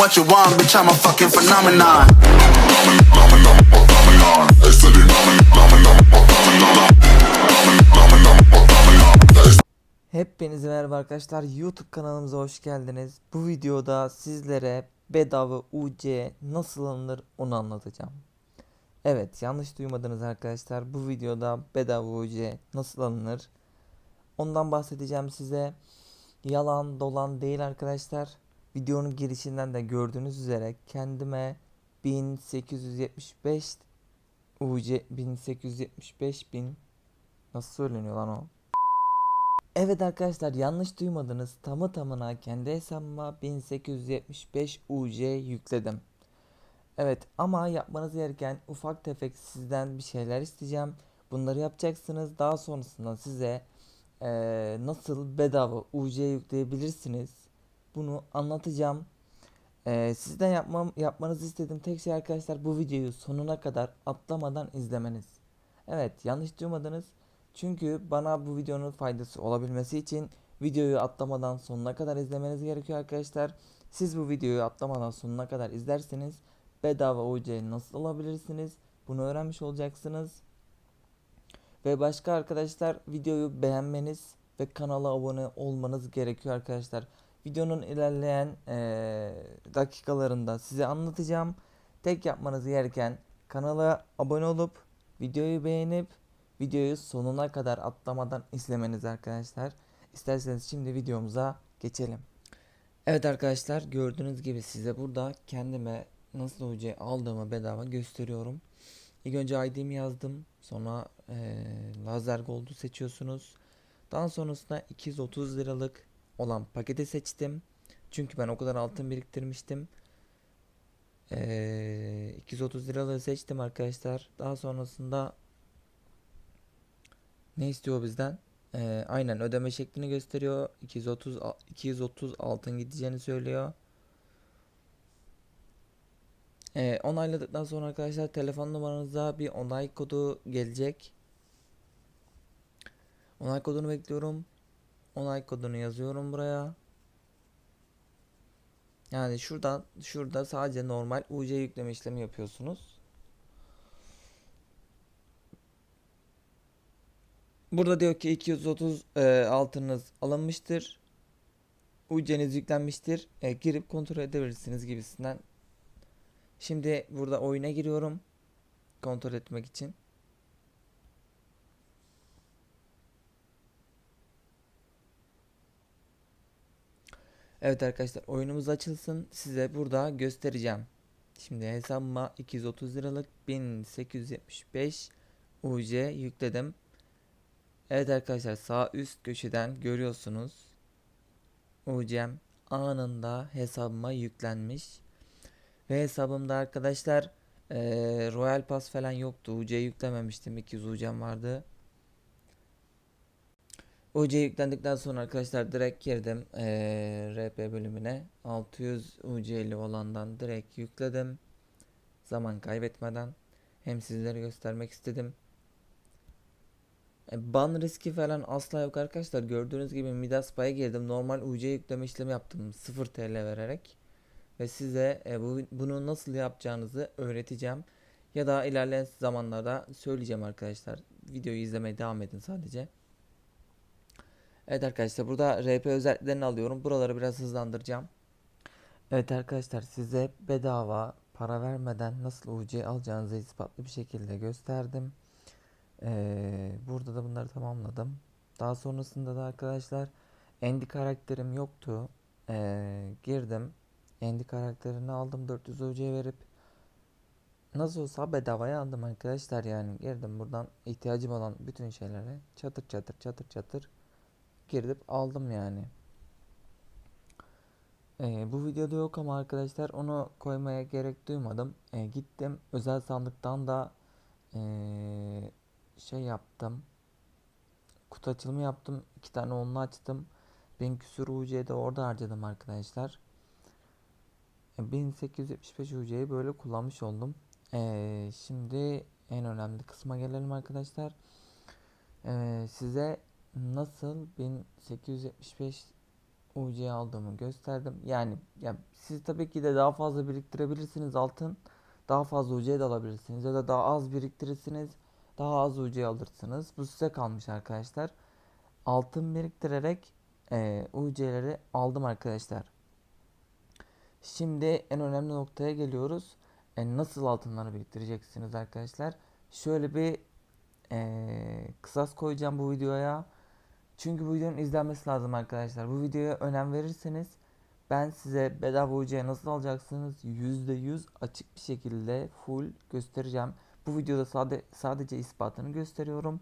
what you want, bitch, I'm a fucking phenomenon. Hepinize merhaba arkadaşlar YouTube kanalımıza hoş geldiniz. Bu videoda sizlere bedava UC nasıl alınır onu anlatacağım. Evet yanlış duymadınız arkadaşlar. Bu videoda bedava UC nasıl alınır ondan bahsedeceğim size. Yalan dolan değil arkadaşlar. Videonun girişinden de gördüğünüz üzere kendime 1875 UC 1875 bin nasıl söyleniyor lan o? Evet arkadaşlar yanlış duymadınız. Tamı tamına kendi hesabıma 1875 UC yükledim. Evet ama yapmanız gereken ufak tefek sizden bir şeyler isteyeceğim. Bunları yapacaksınız. Daha sonrasında size eee, nasıl bedava UC yükleyebilirsiniz. Bunu anlatacağım. Eee, sizden yapmam, yapmanızı istediğim tek şey arkadaşlar bu videoyu sonuna kadar atlamadan izlemeniz. Evet yanlış duymadınız. Çünkü bana bu videonun faydası olabilmesi için videoyu atlamadan sonuna kadar izlemeniz gerekiyor arkadaşlar. Siz bu videoyu atlamadan sonuna kadar izlerseniz bedava UC'yi nasıl alabilirsiniz? Bunu öğrenmiş olacaksınız. Ve başka arkadaşlar videoyu beğenmeniz ve kanala abone olmanız gerekiyor arkadaşlar. Videonun ilerleyen eee, dakikalarında size anlatacağım. Tek yapmanız gereken kanala abone olup videoyu beğenip videoyu sonuna kadar atlamadan izlemeniz arkadaşlar. İsterseniz şimdi videomuza geçelim. Evet arkadaşlar gördüğünüz gibi size burada kendime nasıl UC aldığımı bedava gösteriyorum. İlk önce ID'mi yazdım. Sonra eee lazer gold'u seçiyorsunuz. Daha sonrasında 230 liralık olan paketi seçtim. Çünkü ben o kadar altın biriktirmiştim. Eee 230 liralığı seçtim arkadaşlar. Daha sonrasında ne istiyor bizden? Ee, aynen ödeme şeklini gösteriyor. 230 al- 230 altın gideceğini söylüyor. Ee, onayladıktan sonra arkadaşlar telefon numaranıza bir onay kodu gelecek. Onay kodunu bekliyorum. Onay kodunu yazıyorum buraya. Yani şuradan şurada sadece normal UC yükleme işlemi yapıyorsunuz. Burada diyor ki 230 e, altınız alınmıştır. UC'niz yüklenmiştir. E, girip kontrol edebilirsiniz gibisinden. Şimdi burada oyuna giriyorum. Kontrol etmek için. Evet arkadaşlar oyunumuz açılsın. Size burada göstereceğim. Şimdi hesabıma 230 liralık 1875 UC yükledim. Evet arkadaşlar sağ üst köşeden görüyorsunuz. UCM anında hesabıma yüklenmiş. Ve hesabımda arkadaşlar eee, Royal Pass falan yoktu. UC yüklememiştim. 200 UC'm vardı. UC yüklendikten sonra arkadaşlar direkt girdim eee, RP bölümüne. 600 UC'li olandan direkt yükledim. Zaman kaybetmeden. Hem sizlere göstermek istedim. E, Ban riski falan asla yok arkadaşlar. Gördüğünüz gibi Midas Pay'a girdim. Normal UC yükleme işlemi yaptım. 0 TL vererek. Ve size e, bu, bunu nasıl yapacağınızı öğreteceğim. Ya da ilerleyen zamanlarda söyleyeceğim arkadaşlar. Videoyu izlemeye devam edin sadece. Evet arkadaşlar burada RP özelliklerini alıyorum. Buraları biraz hızlandıracağım. Evet arkadaşlar size bedava para vermeden nasıl UC alacağınızı ispatlı bir şekilde gösterdim. Ee, burada da bunları tamamladım. Daha sonrasında da arkadaşlar Andy karakterim yoktu. Ee, girdim. Andy karakterini aldım 400 UC verip nasıl olsa bedavaya aldım arkadaşlar yani girdim buradan ihtiyacım olan bütün şeylere çatır çatır çatır çatır girip aldım yani. Ee, bu videoda yok ama arkadaşlar onu koymaya gerek duymadım. Ee, gittim özel sandıktan da ee, şey yaptım. Kutu açılımı yaptım. iki tane onlu açtım. 1000 küsur UC'yi de orada harcadım arkadaşlar. E, 1875 UC'yi böyle kullanmış oldum. Ee, şimdi en önemli kısma gelelim arkadaşlar. Ee, size nasıl 1875 UC aldığımı gösterdim. Yani ya siz tabii ki de daha fazla biriktirebilirsiniz altın. Daha fazla UC de alabilirsiniz ya da daha az biriktirirsiniz. Daha az UC alırsınız. Bu size kalmış arkadaşlar. Altın biriktirerek eee UC'leri aldım arkadaşlar. Şimdi en önemli noktaya geliyoruz. E, nasıl altınları biriktireceksiniz arkadaşlar? Şöyle bir eee kısas koyacağım bu videoya. Çünkü bu videonun izlenmesi lazım arkadaşlar. Bu videoya önem verirseniz ben size bedava UC'ye nasıl alacaksınız %100 açık bir şekilde full göstereceğim. Bu videoda sade, sadece ispatını gösteriyorum.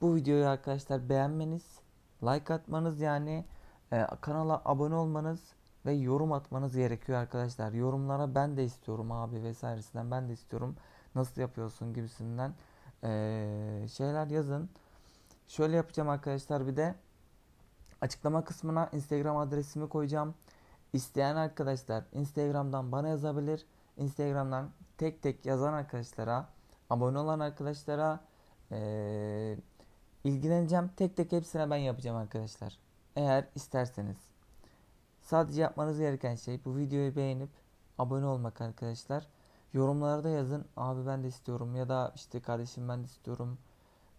Bu videoyu arkadaşlar beğenmeniz, like atmanız yani e, kanala abone olmanız ve yorum atmanız gerekiyor arkadaşlar. Yorumlara ben de istiyorum abi vesairesinden ben de istiyorum. Nasıl yapıyorsun gibisinden e, şeyler yazın. Şöyle yapacağım arkadaşlar bir de açıklama kısmına Instagram adresimi koyacağım. İsteyen arkadaşlar Instagram'dan bana yazabilir. Instagram'dan tek tek yazan arkadaşlara, abone olan arkadaşlara eee, ilgileneceğim. Tek tek hepsine ben yapacağım arkadaşlar. Eğer isterseniz. Sadece yapmanız gereken şey bu videoyu beğenip abone olmak arkadaşlar. Yorumlarda yazın abi ben de istiyorum ya da işte kardeşim ben de istiyorum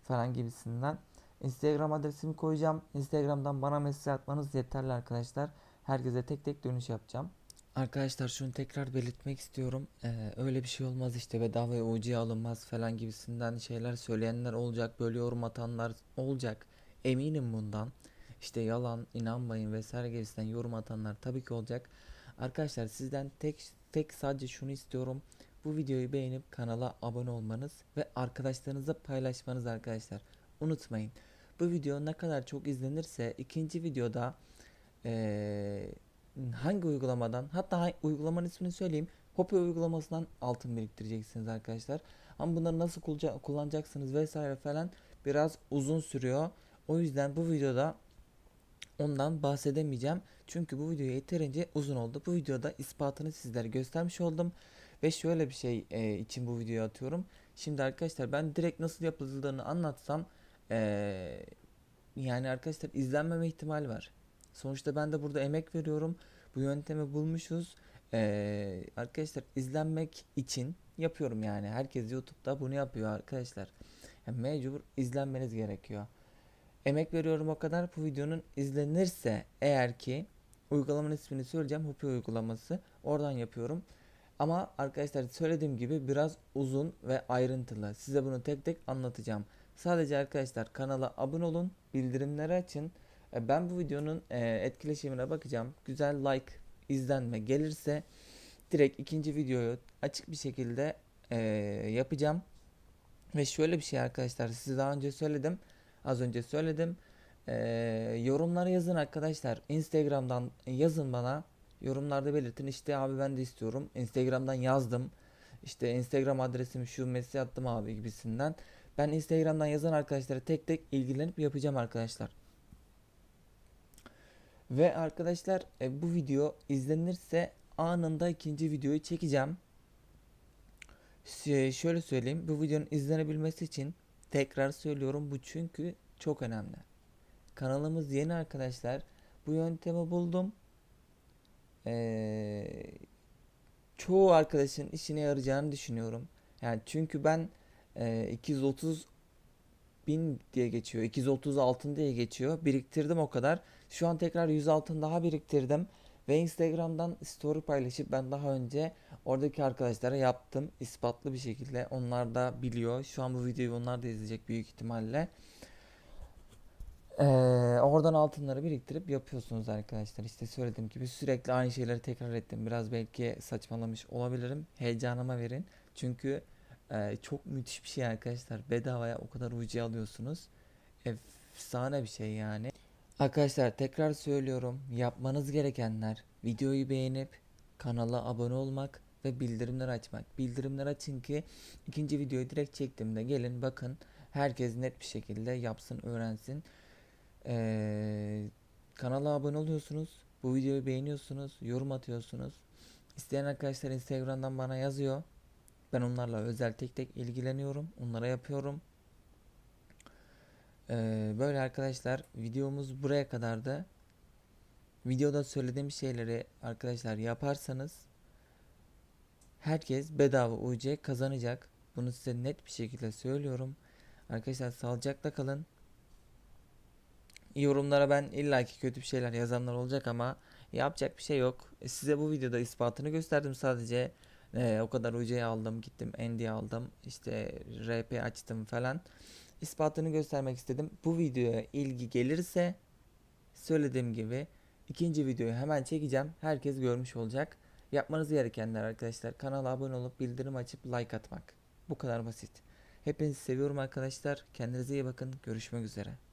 falan gibisinden. Instagram adresimi koyacağım. Instagram'dan bana mesaj atmanız yeterli arkadaşlar. Herkese tek tek dönüş yapacağım. Arkadaşlar şunu tekrar belirtmek istiyorum. Ee, öyle bir şey olmaz işte bedavaya UC alınmaz falan gibisinden şeyler söyleyenler olacak. Böyle yorum atanlar olacak. Eminim bundan. İşte yalan, inanmayın vesaire gibisinden yorum atanlar tabii ki olacak. Arkadaşlar sizden tek tek sadece şunu istiyorum. Bu videoyu beğenip kanala abone olmanız ve arkadaşlarınızla paylaşmanız arkadaşlar. Unutmayın. Bu video ne kadar çok izlenirse ikinci videoda eee, hangi uygulamadan hatta uygulamanın ismini söyleyeyim. Hopi uygulamasından altın biriktireceksiniz arkadaşlar. Ama bunları nasıl kullanacaksınız vesaire falan biraz uzun sürüyor. O yüzden bu videoda ondan bahsedemeyeceğim. Çünkü bu video yeterince uzun oldu. Bu videoda ispatını sizlere göstermiş oldum. Ve şöyle bir şey e, için bu videoyu atıyorum. Şimdi arkadaşlar ben direkt nasıl yapıldığını anlatsam e, yani arkadaşlar izlenmeme ihtimali var. Sonuçta ben de burada emek veriyorum. Bu yöntemi bulmuşuz. E, arkadaşlar izlenmek için yapıyorum yani. Herkes YouTube'da bunu yapıyor arkadaşlar. Yani mecbur izlenmeniz gerekiyor. Emek veriyorum o kadar. Bu videonun izlenirse eğer ki uygulamanın ismini söyleyeceğim. Hupi uygulaması. Oradan yapıyorum. Ama arkadaşlar söylediğim gibi biraz uzun ve ayrıntılı. Size bunu tek tek anlatacağım. Sadece arkadaşlar kanala abone olun, bildirimleri açın. E, Ben bu videonun e, etkileşimine bakacağım. Güzel like, izlenme gelirse direkt ikinci videoyu açık bir şekilde e, yapacağım. Ve şöyle bir şey arkadaşlar size daha önce söyledim. Az önce söyledim. E, yorumlara yazın arkadaşlar. Instagram'dan yazın bana. Yorumlarda belirtin işte abi ben de istiyorum. Instagram'dan yazdım. İşte Instagram adresimi şu mesaj attım abi gibisinden. Ben Instagram'dan yazan arkadaşlara tek tek ilgilenip yapacağım arkadaşlar. Ve arkadaşlar e, bu video izlenirse anında ikinci videoyu çekeceğim. Şöyle söyleyeyim bu videonun izlenebilmesi için tekrar söylüyorum bu çünkü çok önemli. Kanalımız yeni arkadaşlar. Bu yöntemi buldum. Ee, çoğu arkadaşın işine yarayacağını düşünüyorum. Yani çünkü ben e, 230 bin diye geçiyor. 230 altın diye geçiyor. Biriktirdim o kadar. Şu an tekrar 100 altın daha biriktirdim. Ve Instagram'dan story paylaşıp ben daha önce oradaki arkadaşlara yaptım. ispatlı bir şekilde. Onlar da biliyor. Şu an bu videoyu onlar da izleyecek büyük ihtimalle. Ee, oradan altınları biriktirip yapıyorsunuz arkadaşlar. İşte söylediğim gibi sürekli aynı şeyleri tekrar ettim. Biraz belki saçmalamış olabilirim. Heyecanıma verin. Çünkü e, çok müthiş bir şey arkadaşlar. Bedavaya o kadar UC alıyorsunuz. Efsane bir şey yani. Arkadaşlar tekrar söylüyorum. Yapmanız gerekenler videoyu beğenip kanala abone olmak ve bildirimleri açmak. Bildirimleri açın ki ikinci videoyu direkt çektiğimde gelin bakın herkes net bir şekilde yapsın öğrensin. Ee, kanala abone oluyorsunuz. Bu videoyu beğeniyorsunuz. Yorum atıyorsunuz. İsteyen arkadaşlar Instagram'dan bana yazıyor. Ben onlarla özel tek tek ilgileniyorum. Onlara yapıyorum. Ee, böyle arkadaşlar videomuz buraya kadardı. videoda söylediğim şeyleri arkadaşlar yaparsanız herkes bedava UC kazanacak. Bunu size net bir şekilde söylüyorum. Arkadaşlar sağlıcakla kalın. Yorumlara ben illaki kötü bir şeyler yazanlar olacak ama yapacak bir şey yok. Size bu videoda ispatını gösterdim sadece. E, o kadar UC aldım, gittim ND aldım, işte RP açtım falan. İspatını göstermek istedim. Bu videoya ilgi gelirse söylediğim gibi ikinci videoyu hemen çekeceğim. Herkes görmüş olacak. Yapmanız gerekenler arkadaşlar kanala abone olup bildirim açıp like atmak. Bu kadar basit. Hepinizi seviyorum arkadaşlar. Kendinize iyi bakın. Görüşmek üzere.